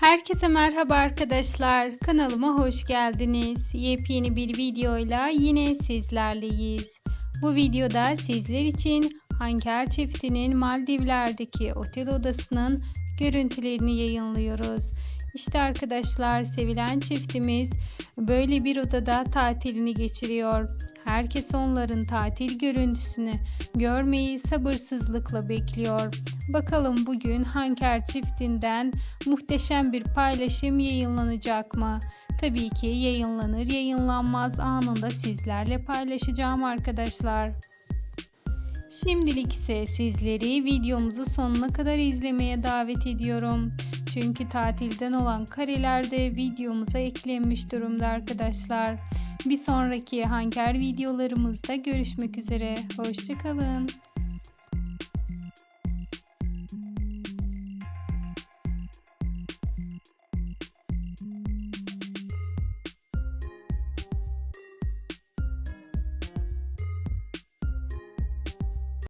Herkese merhaba arkadaşlar. Kanalıma hoş geldiniz. Yepyeni bir videoyla yine sizlerleyiz. Bu videoda sizler için Hanker çiftinin Maldivler'deki otel odasının görüntülerini yayınlıyoruz. İşte arkadaşlar sevilen çiftimiz böyle bir odada tatilini geçiriyor. Herkes onların tatil görüntüsünü görmeyi sabırsızlıkla bekliyor. Bakalım bugün Hanker çiftinden muhteşem bir paylaşım yayınlanacak mı? Tabii ki yayınlanır yayınlanmaz anında sizlerle paylaşacağım arkadaşlar. Şimdilik ise sizleri videomuzu sonuna kadar izlemeye davet ediyorum. Çünkü tatilden olan kareler de videomuza eklenmiş durumda arkadaşlar. Bir sonraki Hanker videolarımızda görüşmek üzere. Hoşçakalın.